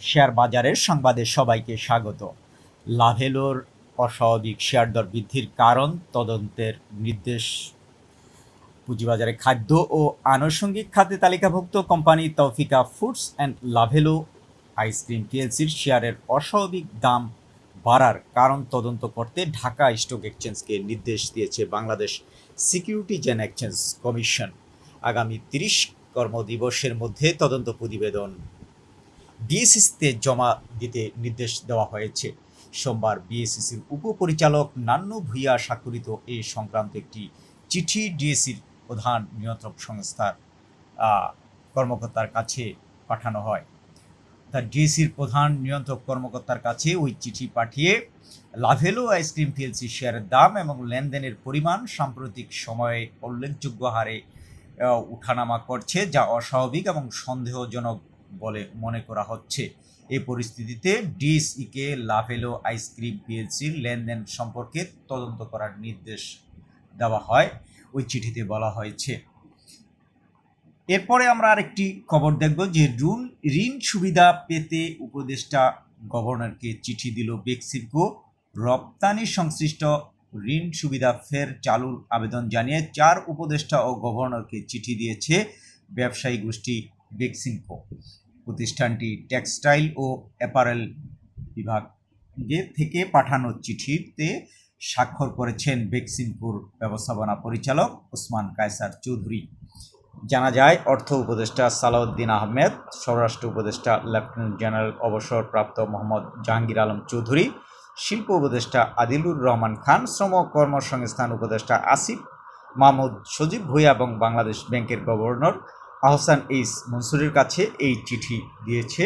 Share বাজারের সংবাদে সবাইকে স্বাগত। লাভেলোর অস্বাভাবিক শেয়ার দর বৃদ্ধির কারণ তদন্তের নির্দেশ। পুঁজিবাজারে খাদ্য ও আনুষঙ্গিক খাদ্যে তালিকাভুক্ত company Taufika foods and Lovello ice cream পিএলসির শেয়ারের অস্বাভাবিক দাম বাড়ার কারণ তদন্ত করতে ঢাকা স্টক এক্সচেঞ্জকে নির্দেশ দিয়েছে Bangladesh securities and exchange commission. আগামী তিরিশ কর্মদিবসের মধ্যে তদন্ত প্রতিবেদন বিএসসিসিতে জমা দিতে নির্দেশ দেওয়া হয়েছে। সোমবার বিএসসিসির উপপরিচালক নান্নু ভূঁইয়া স্বাক্ষরিত এ সংক্রান্ত একটি চিঠি ডিএসসির প্রধান নিয়ন্ত্রক সংস্থার কর্মকর্তার কাছে পাঠানো হয়। তা ডিএসসির প্রধান নিয়ন্ত্রক কর্মকর্তার কাছে ওই চিঠি পাঠিয়ে লাভেলো আইসক্রিম পিএলসি শেয়ারের দাম এবং লেনদেনের পরিমাণ সাম্প্রতিক সময়ে উল্লেখযোগ্য হারে উঠানামা করছে, যা অস্বাভাবিক এবং সন্দেহজনক বলে মনে করা হচ্ছে। এই পরিস্থিতিতে ডিএসইকে লাভেলো আইসক্রিম পিএলসির লেনদেন সম্পর্কে তদন্ত করার নির্দেশ দেওয়া হয়। ওই চিঠিতে বলা হয়েছে। এরপরে আমরা আরেকটি খবর দেখব যে ঋণ ঋণ সুবিধা পেতে উপদেষ্টা গভর্নরকে চিঠি দিল বেক্সিমকো রপ্তানি সংশ্লিষ্ট ঋণ সুবিধা ফের চালুর আবেদন জানিয়ে চার উপদেষ্টা ও গভর্নরকে চিঠি দিয়েছে ব্যবসায়ী গোষ্ঠী বেক্সিমকো প্রতিষ্ঠানটি টেক্সটাইল ও অ্যাপারেল বিভাগে থেকে পাঠানো চিঠিতে স্বাক্ষর করেছেন বেক্সিমপুর ব্যবস্থাপনা পরিচালক ওসমান কায়সার চৌধুরী। জানা যায়, অর্থ উপদেষ্টা সালাউদ্দিন আহমেদ, স্বরাষ্ট্র উপদেষ্টা লেফটেন্যান্ট জেনারেল অবসরপ্রাপ্ত মোহাম্মদ জাহাঙ্গীর আলম চৌধুরী, শিল্প উপদেষ্টা আদিলুর রহমান খান, শ্রম কর্মসংস্থান উপদেষ্টা আসিফ মাহমুদ সজীব ভুইয়া এবং বাংলাদেশ ব্যাংকের গভর্নর আহসান এইস মনসুরের কাছে এই চিঠি দিয়েছে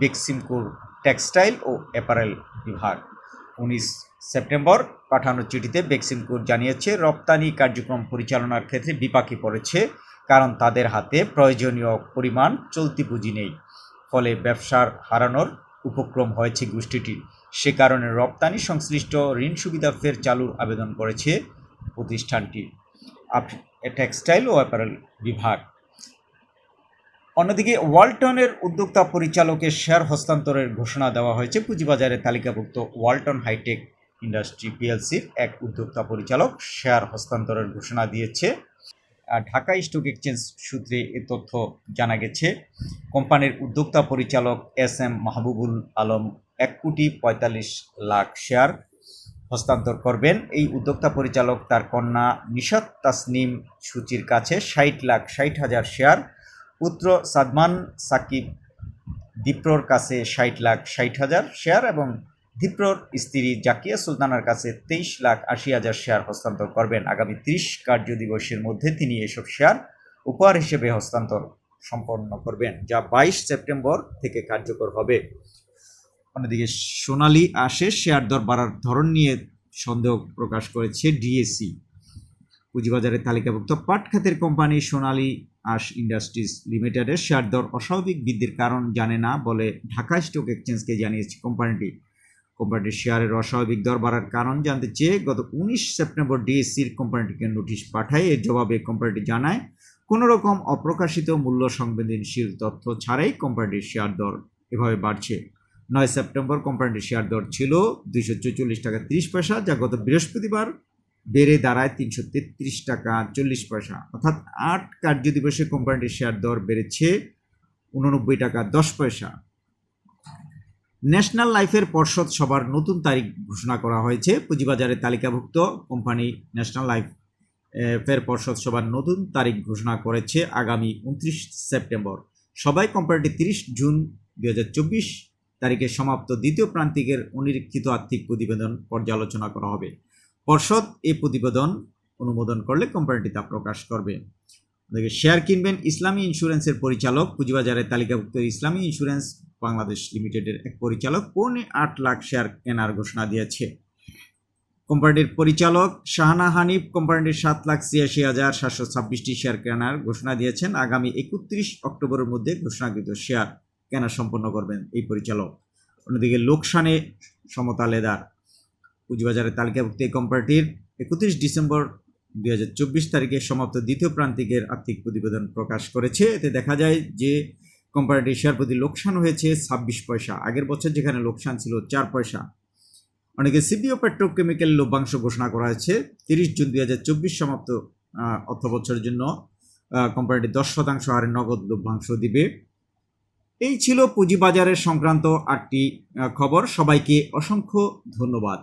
বেক্সিমকুর টেক্সটাইল ও অ্যাপারেল বিভাগ। উনিশ সেপ্টেম্বর পাঠানো চিঠিতে বেক্সিমকুর জানিয়েছে, রপ্তানি কার্যক্রম পরিচালনার ক্ষেত্রে বিপাকে পড়েছে কারণ তাদের হাতে প্রয়োজনীয় পরিমাণ চলতি পুঁজি নেই। ফলে ব্যবসার হারানোর উপক্রম হয়েছে গোষ্ঠীটির সে কারণে রপ্তানি সংশ্লিষ্ট ঋণ সুবিধা ফের চালুর আবেদন করেছে প্রতিষ্ঠানটি। টেক্সটাইল ও অ্যাপারেল বিভাগ। অন্যদিকে ওয়ালটনের উদ্যোক্তা পরিচালকের শেয়ার হস্তান্তরের ঘোষণা দেওয়া হয়েছে। পুঁজিবাজারে তালিকাভুক্ত ওয়ালটন হাইটেক ইন্ডাস্ট্রি পিএলসির এক উদ্যোক্তা পরিচালক শেয়ার হস্তান্তরের ঘোষণা দিয়েছে। ঢাকা স্টক এক্সচেঞ্জ সূত্রে এ তথ্য জানা গেছে, কোম্পানির উদ্যোক্তা পরিচালক এস এম মাহবুবুল আলম এক কোটি পঁয়তাল্লিশ লাখ শেয়ার হস্তান্তর করবেন। এই উদ্যোক্তা পরিচালক তার কন্যা নিশাত তাসনিম সূচির কাছে ষাট লাখ ষাট হাজার শেয়ার পুত্র সাদমান সাকিব দীপ্রর কাছে ষাট লাখ ষাট হাজার শেয়ার এবং দীপ্রর স্ত্রী জাকিয়া সুলতানার কাছে তেইশ লাখ আশি হাজার শেয়ার হস্তান্তর করবেন। আগামী ত্রিশ কার্য দিবসের মধ্যে তিনি এসব শেয়ার উপহার হিসেবে হস্তান্তর সম্পন্ন করবেন, যা বাইশ সেপ্টেম্বর থেকে কার্যকর হবে। অন্যদিকে সোনালি আশে শেয়ার দর বাড়ার ধরন নিয়ে সন্দেহ প্রকাশ করেছে ডিএসসি পুঁজিবাজারে তালিকাভুক্ত পাট খাতের কোম্পানি সোনালী আশ ইন্ডাস্ট্রিজ লিমিটেডের শেয়ার দর অস্বাভাবিক বৃদ্ধির কারণ জানে না বলে ঢাকা স্টক এক্সচেঞ্জকে জানিয়েছে কোম্পানিটি কোম্পানিটির শেয়ারের অস্বাভাবিক দর বাড়ার কারণ জানতে চেয়ে গত উনিশ সেপ্টেম্বর ডিএসসির কোম্পানিটিকে নোটিশ পাঠায়। এর জবাবে কোম্পানিটি জানায় কোনো রকম অপ্রকাশিত মূল্য সংবেদনশীল তথ্য ছাড়াই কোম্পানিটির শেয়ার দর এভাবে বাড়ছে। নয় সেপ্টেম্বর কোম্পানিটির শেয়ার দর ছিল দুইশো চল্লিশ টাকা তিরিশ পয়সা, যা গত বৃহস্পতিবার বেড়ে দাঁড়ায় তিনশো তেত্রিশ টাকা চল্লিশ পয়সা। অর্থাৎ আট কার্য দিবসে কোম্পানিটির শেয়ার দর বেড়েছে উননব্বই টাকা দশ পয়সা। ন্যাশনাল লাইফের পর্ষদ সভার নতুন তারিখ ঘোষণা করা হয়েছে। পুঁজিবাজারে তালিকাভুক্ত কোম্পানি ন্যাশনাল লাইফ ফের পর্ষদ সভার নতুন তারিখ ঘোষণা করেছে আগামী উনত্রিশ সেপ্টেম্বর। সবাই কোম্পানিটি তিরিশ জুন দুই হাজার চব্বিশ তারিখে সমাপ্ত দ্বিতীয় প্রান্তিকের অনিরীক্ষিত আর্থিক প্রতিবেদন পর্যালোচনা করা হবে। পর্ষদ এই প্রতিবেদন অনুমোদন করলে কোম্পানিটি তা প্রকাশ করবে। ওদিকে শেয়ার কিনবেন ইসলামী ইন্স্যুরেন্সের পরিচালক, পুঁজিবাজারের তালিকাভুক্ত ইসলামী ইন্স্যুরেন্স বাংলাদেশ লিমিটেডের এক পরিচালক পৌনে আট লাখ শেয়ার কেনার ঘোষণা দিয়েছে। কোম্পানিটির পরিচালক শাহানা হানিফ কোম্পানিটির সাত লাখ ছিয়াশি হাজার সাতশো ছাব্বিশটি শেয়ার কেনার ঘোষণা দিয়েছেন। আগামী একত্রিশ অক্টোবরের মধ্যে ঘোষণাকৃত শেয়ার কেনা সম্পন্ন করবেন এই পরিচালক। অন্যদিকে লোকসানে সমতা লেদার পুঁজিবাজারের তালিকাভুক্ত এই কোম্পানিটির একত্রিশ ডিসেম্বর দুই হাজার চব্বিশ তারিখে সমাপ্ত দ্বিতীয় প্রান্তিকের আর্থিক প্রতিবেদন প্রকাশ করেছে। এতে দেখা যায় যে কোম্পানিটির শেয়ার প্রতি লোকসান হয়েছে ছাব্বিশ পয়সা। আগের বছর যেখানে লোকসান ছিল চার পয়সা। অনেকে সিপিও পেট্রোকেমিক্যাল লভ্যাংশ ঘোষণা করা হয়েছে। তিরিশ জুন দুই হাজার চব্বিশ সমাপ্ত অর্থ বছরের জন্য কোম্পানিটি দশ শতাংশ হারে নগদ লভ্যাংশ দিবে। এই ছিল পুঁজিবাজারের সংক্রান্ত আটটি খবর। সবাইকে অসংখ্য ধন্যবাদ।